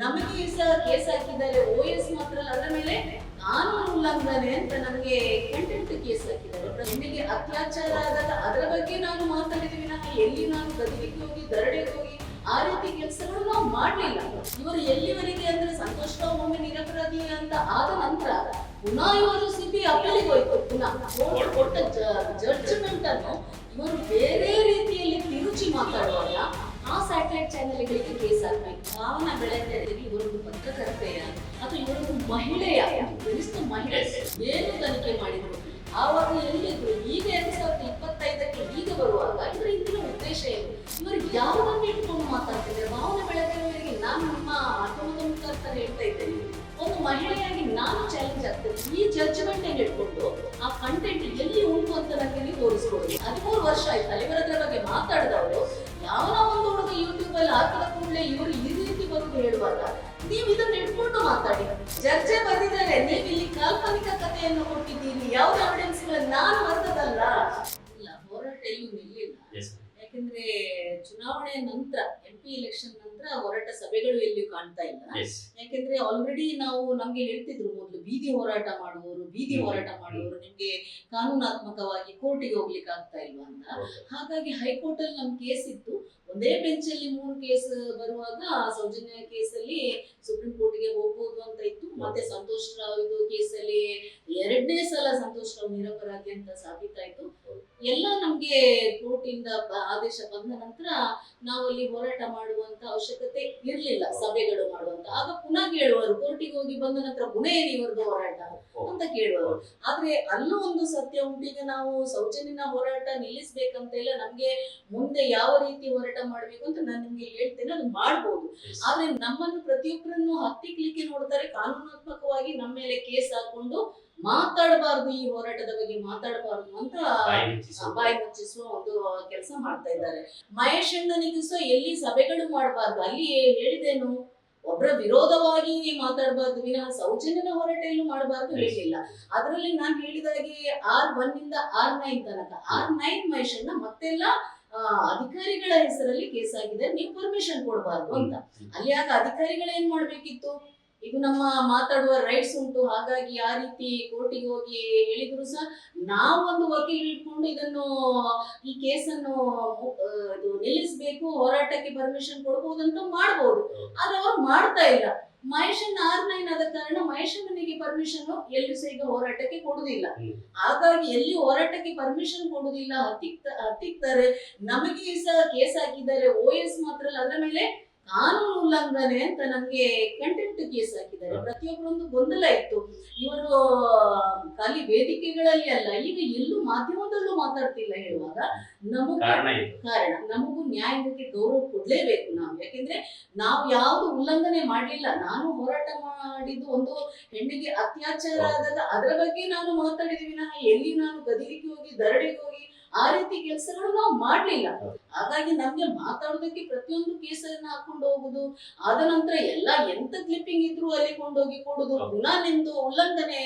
ನಮಗೆ ಸಹ ಕೇಸ್ ಹಾಕಿದ್ದಾರೆ ಓ ಎಸ್ ಮಾತ್ರ ಅದರ ಮೇಲೆ ಕಾನೂನು ಉಲ್ಲಂಘನೆ ಅಂತ ನಮಗೆ ಕಂಟೆಂಟ್ ಕೇಸ್ ಹಾಕಿದ್ದಾರೆ. ಪ್ರಶ್ನೆಗೆ ಅತ್ಯಾಚಾರ ಆದಾಗ ಅದರ ಬಗ್ಗೆ ನಾನು ಮಾತಾಡಿದ್ದೀವಿ, ನಾನು ಎಲ್ಲಿ ನಾನು ಗದಿಗೆ ಹೋಗಿ ದರಡೆಗೆ ಹೋಗಿ, ಆ ರೀತಿ ಕೆಲಸಗಳು ನಾವು ಮಾಡಲಿಲ್ಲ. ಇವರು ಎಲ್ಲಿವರೆಗೆ ಅಂದ್ರೆ ಸಂತೋಷ ಒಮ್ಮೆ ನಿರಪರಾಧಿ ಅಂತ ಆದ ನಂತರ ಪುನಃ ಇವರು ಸಿಬಿ ಅಪೀಲಿಗೆ ಹೋಯ್ತು. ಪುನಃ ಕೊಟ್ಟ ಜಡ್ಜ್ಮೆಂಟ್ ಅನ್ನು ಇವರು ಬೇರೆ ರೀತಿಯಲ್ಲಿ ತಿರುಚಿ ಮಾತಾಡುವಾಗ ಆ ಸ್ಯಾಟಲೈಟ್ ಚಾನೆಲ್ಗಳಿಗೆ ಕೇಸ್ ಹಾಕ್ಬೇಕು ಭಾವನ ಬೆಳೆದಲ್ಲಿ ಇವರೊಂದು ಪತ್ರಕರ್ತೆಯ ಅಥವಾ ಇವರೊಂದು ಮಹಿಳೆಯ ಕನಿಷ್ಠ ಮಹಿಳೆ ಏನು ತನಿಖೆ ಮಾಡಿದ್ರು? ಆವಾಗ ಎಲ್ಲಿದ್ರು ಈಗ ಎರಡ್ ಸಾವಿರದ ಇಪ್ಪತ್ತೈದಕ್ಕೆ ಈಗ ಬರುವಾಗ ಇವರ ಹಿಂದಿನ ಉದ್ದೇಶ ಏನು? ಇವರು ಯಾವುದನ್ನು ಇಟ್ಕೊಂಡು ಮಾತಾಡ್ತಿದ್ದಾರೆ? ಭಾವನೆ ಬೆಳೆದಿರುವವರಿಗೆ ನಾನು ನಮ್ಮ ಮಾಧ್ಯಮದ ಮುಖಾಂತರ ಹೇಳ್ತಾ ಇದ್ದೇನೆ. ಒಂದು ಮಹಿಳೆಯಾಗಿ ನಾನು ಚಾಲೆಂಜ್ ಆಗ್ತೇನೆ. ಈ ಜಡ್ಜ್ಮೆಂಟ್ ಇಟ್ಕೊಂಡು ಆ ಕಂಟೆಂಟ್ ಎಲ್ಲಿ ಉಂಟು ಅಂತ ನನಗೆ ತೋರಿಸ್ಕೊಡಿ. ಹದಿಮೂರು ವರ್ಷ ಆಯ್ತು ಅಲ್ಲಿವರದ್ರ ಬಗ್ಗೆ ಮಾತಾಡಿದವರು ಯಾವ ಒಂದು ಆತನ ಕೂಡಲೇ ಇವರು ಈ ರೀತಿ ಬಂದು ಹೇಳುವಾಗ ನೀವು ಇದನ್ನ ಇಟ್ಕೊಂಡು ಮಾತಾಡಿ. ಚರ್ಚೆ ಬಂದಿದ್ದಾರೆ ನೀವು ಇಲ್ಲಿ ಕಾಲ್ಪನಿಕ ಕಥೆಯನ್ನು ಕೊಟ್ಟಿದ್ದೀರಿ ಯಾವ ಎವಿಡೆನ್ಸ್ ನಾನು ಬರ್ತದಲ್ಲ ಇಲ್ಲ ಹೋರಾಟ ಎಲ್ಲೂ ನಿಲ್ಲಿಲ್ಲ. ಯಾಕಂದ್ರೆ ಚುನಾವಣೆ ನಂತರ ಎಂ ಪಿ ಎಲೆಕ್ಷನ್ ನಂತರ ಹೋರಾಟ ಸಭೆಗಳು ಎಲ್ಲಿಯೂ ಕಾಣ್ತಾ ಇಲ್ಲ. ಯಾಕಂದ್ರೆ ಆಲ್ರೆಡಿ ನಾವು ನಮ್ಗೆ ಹೇಳ್ತಿದ್ರು ಮೊದಲು ಬೀದಿ ಹೋರಾಟ ಮಾಡುವವರು ಬೀದಿ. ಹೋರಾಟ ಮಾಡುವವರು ನಿಮ್ಗೆ ಕಾನೂನಾತ್ಮಕವಾಗಿ ಕೋರ್ಟಿಗೆ ಹೋಗ್ಲಿಕ್ಕೆ ಆಗ್ತಾ ಇಲ್ವಾ ಅಂತ. ಹಾಗಾಗಿ ಹೈಕೋರ್ಟ್ ಅಲ್ಲಿ ನಮ್ ಕೇಸ್ ಇತ್ತು. ಒಂದೇ ಬೆಂಚ್ ಅಲ್ಲಿ ಮೂರು ಕೇಸ್ ಬರುವಾಗ ಸೌಜನ್ಯ ಕೇಸಲ್ಲಿ ಸುಪ್ರೀಂ ಕೋರ್ಟ್ಗೆ ಹೋಗ್ಬೋದು ಅಂತ ಇತ್ತು. ಮತ್ತೆ ಸಂತೋಷ್ ರಾವ್ ಇದು ಕೇಸಲ್ಲಿ ಎರಡನೇ ಸಲ ಸಂತೋಷ್ ರಾವ್ ನಿರಪರಾಧಿ ಅಂತ ಸಾಬೀತಾಯ್ತು ಎಲ್ಲ ನಮ್ಗೆ ಕೋರ್ಟ್ ಇಂದ ಆದೇಶ ಬಂದ ನಂತರ ನಾವು ಅಲ್ಲಿ ಹೋರಾಟ ಮಾಡುವಂತ ಅವಶ್ಯಕತೆ ಇರ್ಲಿಲ್ಲ, ಸಭೆಗಳು ಮಾಡುವಂತ. ಆಗ ಪುನಃ ಕೇಳುವರು, ಕೋರ್ಟಿಗೆ ಹೋಗಿ ಬಂದ ನಂತರ ಪುನಃ ಇವರದ್ದು ಹೋರಾಟ ಅಂತ ಕೇಳುವರು. ಆದ್ರೆ ಅಲ್ಲೂ ಒಂದು ಸತ್ಯ ಉಂಟು. ಈಗ ನಾವು ಸೌಜನ್ಯನ ಹೋರಾಟ ನಿಲ್ಲಿಸ್ಬೇಕಂತ ಇಲ್ಲ. ನಮ್ಗೆ ಮುಂದೆ ಯಾವ ರೀತಿ ಹೋರಾಟ ಮಾಡ್ಬೇಕು ಅಂತ ನಾನು ನಿಮ್ಗೆ ಹೇಳ್ತೇನೆ ಅದು ಮಾಡ್ಬೋದು. ಆದ್ರೆ ನಮ್ಮನ್ನು ಪ್ರತಿಯೊಬ್ಬರನ್ನು ಹತ್ತಿಕ್ಲಿಕ್ಕೆ ನೋಡ್ತಾರೆ ಕಾನೂನಾತ್ಮಕವಾಗಿ ನಮ್ಮ ಮೇಲೆ ಕೇಸ್ ಹಾಕೊಂಡು ಮಾತಾಡಬಾರ್ದು ಈ ಹೋರಾಟದ ಬಗ್ಗೆ ಮಾತಾಡಬಾರ್ದು ಅಂತ ಬಾಯಿ ಮುಚ್ಚಿಸು. ಮುಚ್ಚಿಸುವ ಒಂದು ಕೆಲಸ ಮಾಡ್ತಾ ಇದ್ದಾರೆ ಮಹೇಶ್ ಅಣ್ಣನಿಗೂ ಸಹ ಎಲ್ಲಿ ಸಭೆಗಳು ಮಾಡಬಾರ್ದು ಅಲ್ಲಿ ಹೇಳಿದೇನು ಒಬ್ಬರ ವಿರೋಧವಾಗಿ ಮಾತಾಡಬಾರ್ದು ವಿನಃ ಸೌಜನ್ಯನ ಹೋರಾಟ ಎಲ್ಲೂ ಮಾಡಬಾರ್ದು. ಹೇಳಿಲ್ಲ ಅದರಲ್ಲಿ ನಾನು ಹೇಳಿದಾಗೆ ಆರ್ ಒನ್ ಇಂದ ಆರ್ ನೈನ್ ತನಕ ಆರ್ ನೈನ್ ಮಹೇಶ್ ಅಣ್ಣ ಮತ್ತೆಲ್ಲ ಅಧಿಕಾರಿಗಳ ಹೆಸರಲ್ಲಿ ಕೇಸ್ ಆಗಿದೆ ನೀವು ಪರ್ಮಿಷನ್ ಕೊಡಬಾರ್ದು ಅಂತ. ಅಲ್ಲಿ ಆಗ ಅಧಿಕಾರಿಗಳು ಏನ್ ಮಾಡ್ಬೇಕಿತ್ತು? ಇದು ನಮ್ಮ ಮಾತಾಡುವ ರೈಟ್ಸ್ ಉಂಟು ಹಾಗಾಗಿ ಆ ರೀತಿ ಕೋರ್ಟಿಗೆ ಹೋಗಿ ಹೇಳಿದ್ರು ಸಹ ನಾವೊಂದು ವಕೀಲ ಇಟ್ಕೊಂಡು ಇದನ್ನು ಈ ಕೇಸನ್ನು ನಿಲ್ಲಿಸಬೇಕು ಹೋರಾಟಕ್ಕೆ ಪರ್ಮಿಷನ್ ಕೊಡ್ಬೋದಂತ ಮಾಡ್ಬೋದು. ಆದ್ರೆ ಅವ್ರು ಮಾಡ್ತಾ ಇಲ್ಲ. ಮಹೇಶನ್ ಆರ್ ನೈನ್ ಆದ ಕಾರಣ ಮಹೇಶನಿಗೆ ಪರ್ಮಿಷನ್ ಎಲ್ಲಿ ಸಹ ಈಗ ಹೋರಾಟಕ್ಕೆ ಕೊಡುದಿಲ್ಲ. ಹಾಗಾಗಿ ಎಲ್ಲಿ ಹೋರಾಟಕ್ಕೆ ಪರ್ಮಿಷನ್ ಕೊಡುದಿಲ್ಲ ಹತ್ತಿಕ್ ಹತ್ತಿಕ್ತಾರೆ ನಮಗೆ ಸಹ ಕೇಸ್ ಹಾಕಿದ್ದಾರೆ ಓ ಎಸ್ ಮಾತ್ರ ಅಲ್ಲ ಅದರ ಮೇಲೆ ಕಾನೂನು ಉಲ್ಲಂಘನೆ ಅಂತ ನಮ್ಗೆ ಕಂಟೆಂಟ್ ಕೇಸ್ ಹಾಕಿದ್ದಾರೆ. ಪ್ರತಿಯೊಬ್ಬರೊಂದು ಗೊಂದಲ ಇತ್ತು. ಇವರು ವೇದಿಕೆಗಳಲ್ಲಿ ಅಲ್ಲ ಈಗ ಎಲ್ಲೂ ಮಾಧ್ಯಮದಲ್ಲೂ ಮಾತಾಡ್ತಿಲ್ಲ ಹೇಳುವಾಗ ನಮಗೆ ಕಾರಣ ನಮಗೂ ನ್ಯಾಯಾಂಗಕ್ಕೆ ಗೌರವ ಕೊಡ್ಲೇಬೇಕು ನಾವು. ಯಾಕೆಂದ್ರೆ ನಾವು ಯಾವುದು ಉಲ್ಲಂಘನೆ ಮಾಡಲಿಲ್ಲ ನಾನು ಹೋರಾಟ ಮಾಡಿದ್ದು ಒಂದು ಹೆಣ್ಣಿಗೆ ಅತ್ಯಾಚಾರ ಆದಾಗ ಅದರ ಬಗ್ಗೆ ನಾನು ಮಾತಾಡಿದ್ವಿ ವಿನಃ ಎಲ್ಲಿ ನಾನು ಗದಿಲಿಕ್ಕೆ ಹೋಗಿ ದರಡಿಗೆ ಹೋಗಿ ಆ ರೀತಿ ಕೆಲಸಗಳು ನಾವು ಮಾಡ್ಲಿಲ್ಲ. ಹಾಗಾಗಿ ನಮ್ಗೆ ಮಾತಾಡೋದಕ್ಕೆ ಪ್ರತಿಯೊಂದು ಕೇಸನ್ನ ಹಾಕೊಂಡು ಹೋಗುದು ಆದ ನಂತರ ಎಲ್ಲ ಎಂತ ಕ್ಲಿಪ್ಪಿಂಗ್ ಇದ್ರು ಅಲ್ಲಿ ಕೊಂಡೋಗಿ ಕೊಡುದು. ಪುನಃ ನಿಮ್ದು ಉಲ್ಲಂಘನೆ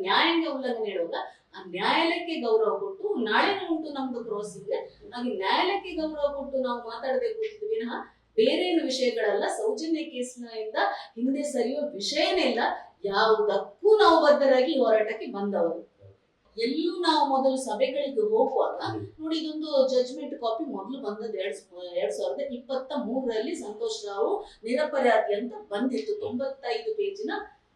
ನ್ಯಾಯಾಂಗ ಉಲ್ಲಂಘನೆ ಹೇಳುವಾಗ ಆ ನ್ಯಾಯಾಲಯಕ್ಕೆ ಗೌರವ ಕೊಟ್ಟು ನಾಳೆ ಉಂಟು ನಮ್ದು ಕ್ರಾಸಿಂಗ್ ಹಾಗೆ ನ್ಯಾಯಾಲಯಕ್ಕೆ ಗೌರವ ಕೊಟ್ಟು ನಾವು ಮಾತಾಡಬೇಕು ವಿನಃ ಬೇರೆ ಏನು ವಿಷಯಗಳಲ್ಲ ಸೌಜನ್ಯ ಕೇಸ್ನಿಂದ ಹಿಂದೆ ಸರಿಯೋ ವಿಷಯನೇ ಇಲ್ಲ. ಯಾವುದಕ್ಕೂ ನಾವು ಬದ್ಧರಾಗಿ ಹೋರಾಟಕ್ಕೆ ಬಂದವರು. ಎಲ್ಲೂ ನಾವು ಮೊದಲು ಸಭೆಗಳಿಗೆ ಹೋಗುವಾಗ. ನೋಡಿ ಇದೊಂದು ಜಜ್ಮೆಂಟ್ ಕಾಪಿ ಮೊದಲು ಬಂದದ್ದು ಎರಡ್ ಎರಡ್ ಸಾವಿರದ ಇಪ್ಪತ್ತ ಮೂರರಲ್ಲಿ ಸಂತೋಷ್ ರಾವ್ ನಿರಪರಾಧಿ ಅಂತ ಬಂದಿತ್ತು. ತೊಂಬತ್ತೈದು ಪೇಜಿನ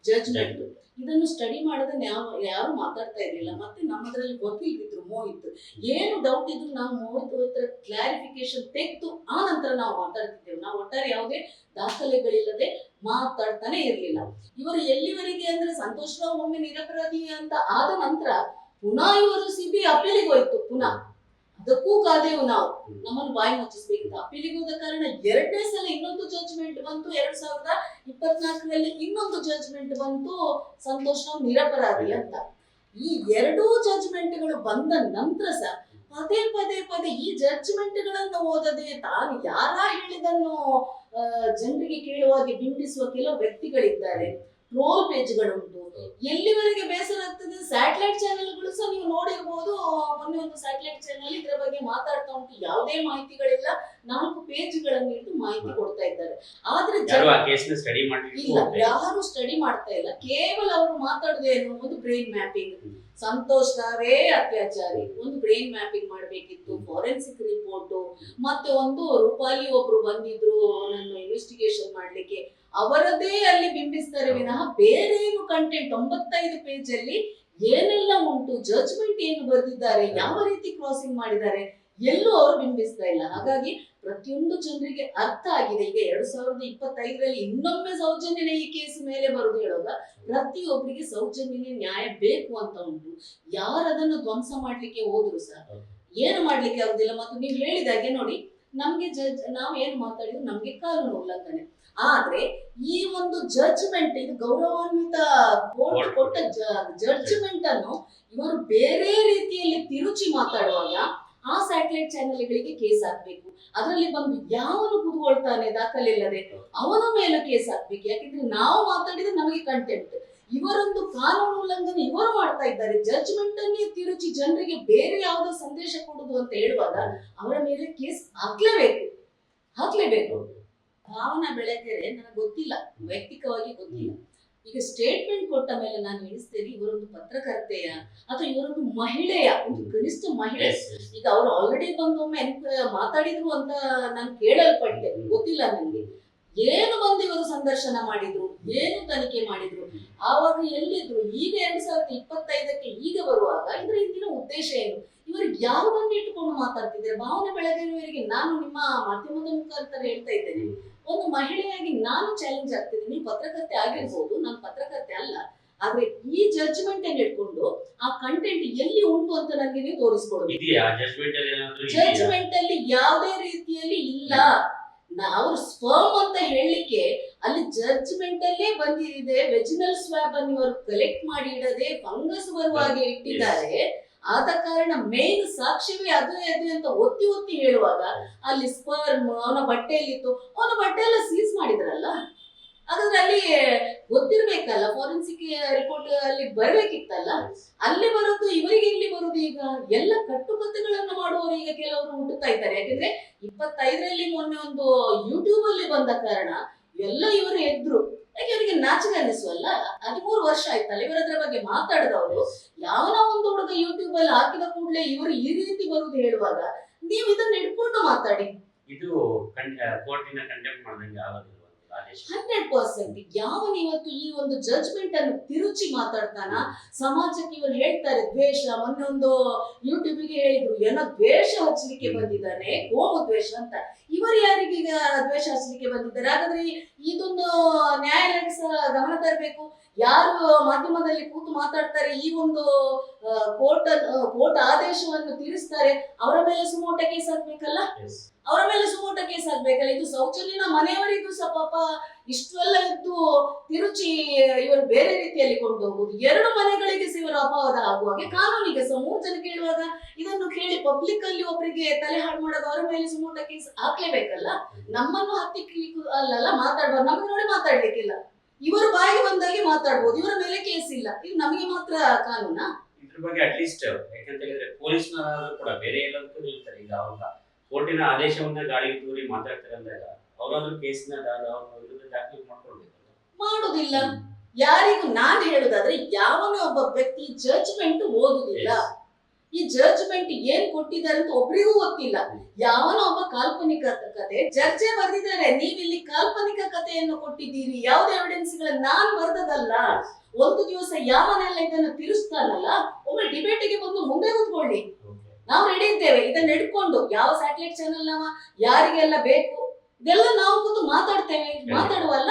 ಜಜ್ಮೆಂಟ್ ಇದನ್ನು ಸ್ಟಡಿ ಮಾಡದೆ ಯಾವ, ಯಾರು ಮಾತಾಡ್ತಾ ಇರಲಿಲ್ಲ. ಮತ್ತೆ ನಮ್ಮದ್ರಲ್ಲಿ ಗೊತ್ತಿಲ್ಲಿದ್ರು ಮೋಹಿತ್. ಏನು ಡೌಟ್ ಇದ್ರು ನಾವು ಮೋಹಿತ್ ಹತ್ರ ಕ್ಲಾರಿಫಿಕೇಶನ್ ತೆಗೆದು ಆ ನಂತರ ನಾವು ಮಾತಾಡ್ತಿದ್ದೇವೆ. ನಾವು ಒಟ್ಟಾರೆ ಯಾವುದೇ ದಾಖಲೆಗಳಿಲ್ಲದೆ ಮಾತಾಡ್ತಾನೆ ಇರಲಿಲ್ಲ. ಇವರು ಎಲ್ಲಿವರೆಗೆ ಅಂದ್ರೆ ಸಂತೋಷ್ ರಾವ್ ಒಮ್ಮೆ ನಿರಪರಾಧಿ ಅಂತ ಆದ ನಂತರ ಪುನಃ ಇವರು ಸಿಬಿ ಅಪೀಲಿಗೆ ಹೋಯ್ತು ಪುನಃ. ಅದಕ್ಕೂ ಕಾದೆವು ನಾವು. ನಮ್ಮನ್ನು ಬಾಯಿ ಮುಚ್ಚಿಸ್ಬೇಕಿತ್ತು. ಅಪೀಲಿಗೆ ಹೋದ ಕಾರಣ ಎರಡನೇ ಸಲ ಇನ್ನೊಂದು ಜಡ್ಜ್ಮೆಂಟ್ ಬಂತು. ಎರಡ್ ಸಾವಿರದ ಇಪ್ಪತ್ನಾಲ್ಕರಲ್ಲಿ ಇನ್ನೊಂದು ಜಡ್ಜ್ಮೆಂಟ್ ಬಂತು. ಸಂತೋಷ ನಿರಪರಾಧಿ ಅಂತ. ಈ ಎರಡೂ ಜಡ್ಜ್ಮೆಂಟ್ಗಳು ಬಂದ ನಂತರ ಸಹ ಪದೇ ಪದೇ ಪದೇ ಈ ಜಡ್ಜ್ಮೆಂಟ್ಗಳನ್ನು ಓದದೆ ತಾನು ಯಾರ ಹೇಳಿದನ್ನು ಜನರಿಗೆ ಕೇಳುವಾಗೆ ಬಿಂಬಿಸುವ ಕೆಲವು ವ್ಯಕ್ತಿಗಳಿದ್ದಾರೆ. ಟ್ರೋಲ್ ಪೇಜ್ಗಳುಂಟು ಎಲ್ಲಿವರೆಗೆ ಬೇಸರ ಆಗ್ತದೆ? ಸ್ಯಾಟಲೈಟ್ ಚಾನೆಲ್ಗಳು ಸಹ ನೀವು ನೋಡಿರ್ಬೋದು. ಮೊನ್ನೆ ಒಂದು ಸ್ಯಾಟಲೈಟ್ ಚಾನೆಲ್ ಇದ್ರ ಬಗ್ಗೆ ಮಾತಾಡ್ತಾ ಉಂಟು. ಯಾವುದೇ ಮಾಹಿತಿಗಳಿಲ್ಲ. ನಾಲ್ಕು ಪೇಜ್ಗಳನ್ನು ಇಟ್ಟು ಮಾಹಿತಿ ಕೊಡ್ತಾ ಇದ್ದಾರೆ. ಆದ್ರೆ ಇಲ್ಲ ಯಾರು ಸ್ಟಡಿ ಮಾಡ್ತಾ ಇಲ್ಲ. ಕೇವಲ ಅವರು ಮಾತಾಡುದೇನು ಒಂದು ಬ್ರೈನ್ ಮ್ಯಾಪಿಂಗ್. ಸಂತೋಷ್ ರಾವೇ ಅತ್ಯಾಚಾರಿ. ಒಂದು ಬ್ರೈನ್ ಮ್ಯಾಪಿಂಗ್ ಮಾಡಬೇಕಿತ್ತು ಫಾರೆನ್ಸಿಕ್ ರಿಪೋರ್ಟ್ ಮತ್ತೆ ಒಂದು ರೂಪಾಲಿ ಒಬ್ರು ಬಂದಿದ್ರು ನನ್ನ ಇನ್ವೆಸ್ಟಿಗೇಷನ್ ಮಾಡ್ಲಿಕ್ಕೆ. ಅವರದೇ ಅಲ್ಲಿ ಬಿಂಬಿಸ್ತಾರೆ ವಿನಃ ಬೇರೆ ಕಂಟೆಂಟ್ ಒಂಬತ್ತೈದು ಪೇಜ್ ಅಲ್ಲಿ ಏನೆಲ್ಲ ಉಂಟು ಜಡ್ಜ್ಮೆಂಟ್ ಏನು ಬರೆದಿದ್ದಾರೆ, ಯಾವ ರೀತಿ ಕ್ರಾಸಿಂಗ್ ಮಾಡಿದ್ದಾರೆ, ಎಲ್ಲೂ ಅವರು ಬಿಂಬಿಸ್ತಾ ಇಲ್ಲ. ಹಾಗಾಗಿ ಪ್ರತಿಯೊಂದು ಜನರಿಗೆ ಅರ್ಥ ಆಗಿದೆ. ಈಗ ಎರಡು ಸಾವಿರದ ಇಪ್ಪತ್ತೈದರಲ್ಲಿ ಇನ್ನೊಮ್ಮೆ ಸೌಜನ್ಯನೇ ಈ ಕೇಸ್ ಮೇಲೆ ಬರುದು ಹೇಳುವಾಗ ಪ್ರತಿಯೊಬ್ಬರಿಗೆ ಸೌಜನ್ಯನೇ ನ್ಯಾಯ ಬೇಕು ಅಂತ ಉಂಟು. ಯಾರು ಅದನ್ನು ಧ್ವಂಸ ಮಾಡ್ಲಿಕ್ಕೆ ಹೋದ್ರು ಸಹ. ಏನು ಮಾಡ್ಲಿಕ್ಕೆ ಆಗುದಿಲ್ಲ. ಮತ್ತು ನೀವು ಹೇಳಿದಾಗೆ ನೋಡಿ, ನಮ್ಗೆ ಜಡ್ಜ್ ನಾವು ಏನು ಮಾತಾಡಿದ್ರು ನಮ್ಗೆ ಕಾನೂನು ಉಲ್ಲಂಘನೆ. ಆದ್ರೆ ಈ ಒಂದು ಜಡ್ಜ್ಮೆಂಟ್ ಇದು ಗೌರವಾನ್ವಿತ ಕೋರ್ಟ್ ಕೊಟ್ಟ ಜಡ್ಜ್ಮೆಂಟ್ ಅನ್ನು ಇವರು ಬೇರೆ ರೀತಿಯಲ್ಲಿ ತಿರುಚಿ ಮಾತಾಡುವಾಗ ಆ ಸ್ಯಾಟಲೈಟ್ ಚಾನೆಲ್ಗಳಿಗೆ ಕೇಸ್ ಹಾಕ್ಬೇಕು ಅದರಲ್ಲಿ ಬಂದು ಯಾವನು ಕುತ್ಕೊಳ್ತಾನೆ ದಾಖಲೆ ಇಲ್ಲದೆ ಅವನ ಮೇಲೆ ಕೇಸ್ ಹಾಕ್ಬೇಕು ಯಾಕಂದ್ರೆ ನಾವು ಮಾತಾಡಿದ್ರೆ ನಮಗೆ ಕಂಟೆಂಟ್ ಇವರೊಂದು ಕಾನೂನು ಉಲ್ಲಂಘನೆ ಇವರು ಮಾಡ್ತಾ ಇದ್ದಾರೆ. ಜಡ್ಜ್ಮೆಂಟ್ ಅನ್ನೇ ತಿರುಚಿ ಜನರಿಗೆ ಬೇರೆ ಯಾವುದೋ ಸಂದೇಶ ಕೊಡುದು ಅಂತ ಹೇಳುವಾಗ ಅವರ ಮೇಲೆ ಕೇಸ್ ಹಾಕ್ಲೇಬೇಕು. ಹಾಕ್ಲೇಬೇಕು. ಭಾವನಾ ಬೆಳಗೆರೆ ನನಗೆ ಗೊತ್ತಿಲ್ಲ ವೈಯಕ್ತಿಕವಾಗಿ ಗೊತ್ತಿಲ್ಲ. ಈಗ ಸ್ಟೇಟ್ಮೆಂಟ್ ಕೊಟ್ಟ ಮೇಲೆ ನಾನು ಎಣಿಸ್ತೇನೆ ಇವರೊಂದು ಪತ್ರಕರ್ತೆಯ ಅಥವಾ ಇವರೊಂದು ಮಹಿಳೆಯ ಒಂದು ಕನಿಷ್ಠ ಮಹಿಳೆ. ಈಗ ಅವರು ಆಲ್ರೆಡಿ ಬಂದು ಒಮ್ಮೆ ಎನ್ಕ- ಮಾತಾಡಿದ್ರು ಅಂತ ನಾನು ಕೇಳಲ್ಪಟ್ಟೆ ಗೊತ್ತಿಲ್ಲ ನನಗೆ ಏನು ಬಂದು ಇವರು ಸಂದರ್ಶನ ಮಾಡಿದ್ರು ಏನು ತನಿಖೆ ಮಾಡಿದ್ರು? ಆವಾಗ ಎಲ್ಲಿದ್ರು? ಈಗ ಎರಡ್ ಸಾವಿರದ ಇಪ್ಪತ್ತೈದಕ್ಕೆ ಈಗ ಬರುವಾಗ ಇದರ ಹಿಂದಿನ ಉದ್ದೇಶ ಏನು? ಇವರು ಯಾವುದನ್ನು ಇಟ್ಟುಕೊಂಡು ಮಾತಾಡ್ತಿದ್ದಾರೆ? ಭಾವನೆ ಬೆಳೆದಿರುವವರಿಗೆ ನಾನು ನಿಮ್ಮ ಮಾಧ್ಯಮದ ಮುಖಾಂತರ ಹೇಳ್ತಾ ಇದ್ದೇನೆ. ಒಂದು ಮಹಿಳೆಯಾಗಿ ನಾನು ಚಾಲೆಂಜ್ ಆಗ್ತಿದ್ದೀನಿ ಪತ್ರಕರ್ತೆ ಆಗಿರ್ಬೋದು ನಾನು ಪತ್ರಕರ್ತೆ ಅಲ್ಲ ಆದ್ರೆ ಈ ಜಡ್ಜ್ಮೆಂಟ್ ಅನ್ನು ಇಟ್ಕೊಂಡು ಆ ಕಂಟೆಂಟ್ ಎಲ್ಲಿ ಉಂಟು ಅಂತ ನನಗೆ ನೀವು ತೋರಿಸ್ಕೊಡ್ಬೇಕು. ಜಡ್ಜ್ಮೆಂಟ್ ಅಲ್ಲಿ ಯಾವುದೇ ರೀತಿಯಲ್ಲಿ ಇಲ್ಲ. ಅವ್ರ ಸ್ಪರ್ಮ್ ಅಂತ ಹೇಳಲಿಕ್ಕೆ ಅಲ್ಲಿ ಜಡ್ಜ್ಮೆಂಟ್ ಅಲ್ಲೇ ಬಂದಿದೆ. ವೆಜಿನಲ್ ಸ್ವಾಬ್ ಅನ್ನು ಇವರು ಕಲೆಕ್ಟ್ ಮಾಡಿ ಇಡದೆ ಫಂಗಸ್ ಬರುವ ಹಾಗೆ ಇಟ್ಟಿದ್ದಾರೆ. ಆದ ಕಾರಣ ಮೇನ್ ಸಾಕ್ಷಿವೇ ಅದು ಅದು ಅಂತ ಒತ್ತಿ ಒತ್ತಿ ಹೇಳುವಾಗ ಅಲ್ಲಿ ಸ್ಪರ್ಮ್ ಅವನ ಬಟ್ಟೆಯಲ್ಲಿತ್ತು. ಅವನ ಬಟ್ಟೆ ಎಲ್ಲ ಸೀಸ್ ಮಾಡಿದ್ರಲ್ಲ? ಹಾಗಾದ್ರೆ ಅಲ್ಲಿ ಗೊತ್ತಿರ್ಬೇಕಲ್ಲ ಫಾರೆನ್ಸಿಕ್ ರಿಪೋರ್ಟ್ ಅಲ್ಲಿ ಬರ್ಬೇಕಿತ್ತಲ್ಲ? ಅಲ್ಲಿ ಬರೋದು, ಇವರಿಗೆ ಇಲ್ಲಿ ಬರೋದು ಈಗ ಎಲ್ಲ ಕಟ್ಟುಕತೆಗಳನ್ನು ಮಾಡುವವರು ಈಗ ಕೆಲವರು ಹುಟ್ಟುತ್ತಾ ಇದ್ದಾರೆ. ಯಾಕಂದ್ರೆ ಇಪ್ಪತ್ತೈದರಲ್ಲಿ ಮೊನ್ನೆ ಒಂದು ಯೂಟ್ಯೂಬ್ ಅಲ್ಲಿ ಬಂದ ಕಾರಣ ಎಲ್ಲ ಇವರು ಎದ್ರು. ಅವರಿಗೆ ನಾಚಿಕೆ ಅನ್ನಿಸುವಲ್ಲ? ಹದಿಮೂರು ವರ್ಷ ಆಯ್ತಲ್ಲ ಇವರದ್ರ ಬಗ್ಗೆ ಮಾತಾಡಿದವರು. ಯಾವನ ಒಂದು ಹುಡುಗ ಯೂಟ್ಯೂಬ್ ಅಲ್ಲಿ ಹಾಕಿದ ಕೂಡಲೇ ಇವರು ಈ ರೀತಿ ಬರುದು ಹೇಳುವಾಗ, ನೀವು ಇದನ್ನ ಇಟ್ಕೊಂಡು ಮಾತಾಡಿ. ಇದು ಕೋರ್ಟಿನ ಕಂಟೆಂಪ್ಟ್ ಮಾಡ್ದಂಗೆ ಆಗೋದಿಲ್ಲ. Hundred percent. ಯಾವನ ಇವತ್ತು ಈ ಒಂದು ಜಜ್ಮೆಂಟ್ ಅನ್ನು ತಿರುಚಿ ಮಾತಾಡ್ತಾನ? ಸಮಾಜಕ್ಕೆ ಇವರು ಹೇಳ್ತಾರೆ ದ್ವೇಷ. ಮೊನ್ನೆ ಒಂದು ಯೂಟ್ಯೂಬಿಗೆ ಹೇಳಿದ್ರು ಏನೋ ದ್ವೇಷ ಹಚ್ಚಲಿಕ್ಕೆ ಬಂದಿದ್ದಾನೆ? ಕೋಮ ದ್ವೇಷ ಅಂತ. ಇವರು ಯಾರಿಗೆ ದ್ವೇಷ ಹಚ್ಚಲಿಕ್ಕೆ ಬಂದಿದ್ದಾರೆ? ಹಾಗಾದ್ರೆ ಇದೊಂದು ನ್ಯಾಯಾಲಯಕ್ಕೆ ಸಹ ಗಮನ ತರಬೇಕು. ಯಾರು ಮಾಧ್ಯಮದಲ್ಲಿ ಕೂತು ಮಾತಾಡ್ತಾರೆ ಈ ಒಂದು ಕೋರ್ಟ್ ಕೋರ್ಟ್ ಆದೇಶವನ್ನು ತೀರಿಸ್ತಾರೆ ಅವರ ಮೇಲೆ ಸುಮೋಟ ಕೇಸ್ ಆಗ್ಬೇಕಲ್ಲ ಅವರ ಮೇಲೆ ಸುಮೋಟ ಕೇಸ್ ಆಗ್ಬೇಕಲ್ಲ ಇದು ಸೌಜನ್ಯನ ಮನೆಯವರಿಗೂ ಸಹ ಪಾಪ ಇಷ್ಟೆಲ್ಲ ಇದ್ದು ತಿರುಚಿ ಇವರು ಬೇರೆ ರೀತಿಯಲ್ಲಿ ಕೊಂಡು ಹೋಗುದು ಎರಡು ಮನೆಗಳಿಗೆ ಇವರು ಅಪವಾದ ಆಗುವಾಗೆ ಕಾನೂನಿಗೆ ಸಹ ಮೂರು ಜನ ಕೇಳುವಾಗ ಇದನ್ನು ಕೇಳಿ ಪಬ್ಲಿಕ್ ಅಲ್ಲಿ ಒಬ್ಬರಿಗೆ ತಲೆ ಹಾಳು ಮಾಡೋದು ಅವರ ಮೇಲೆ ಸುಮೋಟ ಕೇಸ್ ಹಾಕ್ಲೇಬೇಕಲ್ಲ? ನಮ್ಮನ್ನು ಹತ್ತಿಕ್ಲಿಕ್ಕೂ ಅಲ್ಲಲ್ಲ ಮಾತಾಡುವ ನಮ್ಮ ನೋಡಿ ಮಾತಾಡ್ಲಿಕ್ಕಿಲ್ಲ. ಇವರು ಬಾಯಿಗೆ ಬಂದಾಗೆ ಮಾತಾಡ್ಬೋದು. ಇವರ ಮೇಲೆ ಕೇಸ್ ಇಲ್ಲ. ಇದು ನಮಗೆ ಮಾತ್ರ ಕಾನೂನಾ. ಇದ್ರ ಬಗ್ಗೆ ಅಟ್ಲೀಸ್ಟ್ ಯಾಕಂತ ಹೇಳಿದ್ರೆ ಪೊಲೀಸ್ನವರಾದ್ರೂ ಕೂಡ ಬೇರೆ ಎಲ್ಲದಕ್ಕೂ ನಿಲ್ತಾರೆ. ಈಗ ಅವಾಗ ಕೋರ್ಟಿನ ಆದೇಶವನ್ನ ಗಾಳಿಗೆ ತೂರಿ ಮಾತಾಡ್ತಾರೆ ಅಂದಾಗ ಅವರಾದ್ರೂ ಕೇಸ್ನ ಅವ್ರ ವಿರುದ್ಧ ದಾಖಲೆ ಮಾಡ್ಕೊಳ್ಬೇಕು. ಮಾಡುದಿಲ್ಲ. ಯಾರಿಗೂ ನಾನು ಹೇಳುದಾದ್ರೆ ಯಾವನ ಒಬ್ಬ ವ್ಯಕ್ತಿ ಜಡ್ಜ್ಮೆಂಟ್ ಓದುದಿಲ್ಲ. ಈ ಜಡ್ಜ್ಮೆಂಟ್ ಏನ್ ಕೊಟ್ಟಿದ್ದಾರೆ ಅಂತ ಒಬ್ರಿಗೂ ಗೊತ್ತಿಲ್ಲ. ಯಾವನೋ ಒಬ್ಬ ಕಾಲ್ಪನಿಕ ಕತೆ ಜಡ್ಜೆ ಬರೆದಿದ್ದಾರೆ. ನೀವಿಲ್ಲಿ ಕಾಲ್ಪನಿಕ ಕಥೆಯನ್ನು ಕೊಟ್ಟಿದ್ದೀರಿ. ಯಾವ್ದು ಎವಿಡೆನ್ಸ್ ನಾನ್ ಬರ್ದದಲ್ಲ ಒಂದು ದಿವಸ ಯಾವನೆಲ್ಲ ಇದನ್ನು ತಿರುಸ್ತಾನಲ್ಲ ಒಮ್ಮೆ ಡಿಬೇಟಿಗೆ ಬಂದು ಮುಂದೆ ಕೂತ್ಕೊಳ್ಳಿ. ನಾವು ರೆಡಿ ಇದ್ದೇವೆ. ಇದನ್ನ ಹಿಡ್ಕೊಂಡು ಯಾವ ಸ್ಯಾಟಲೈಟ್ ಚಾನೆಲ್ ನಾವ? ಯಾರಿಗೆಲ್ಲ ಬೇಕು? ಇದೆಲ್ಲ ನಾವು ಕೂತು ಮಾತಾಡ್ತೇವೆ. ಮಾತಾಡುವಲ್ಲ?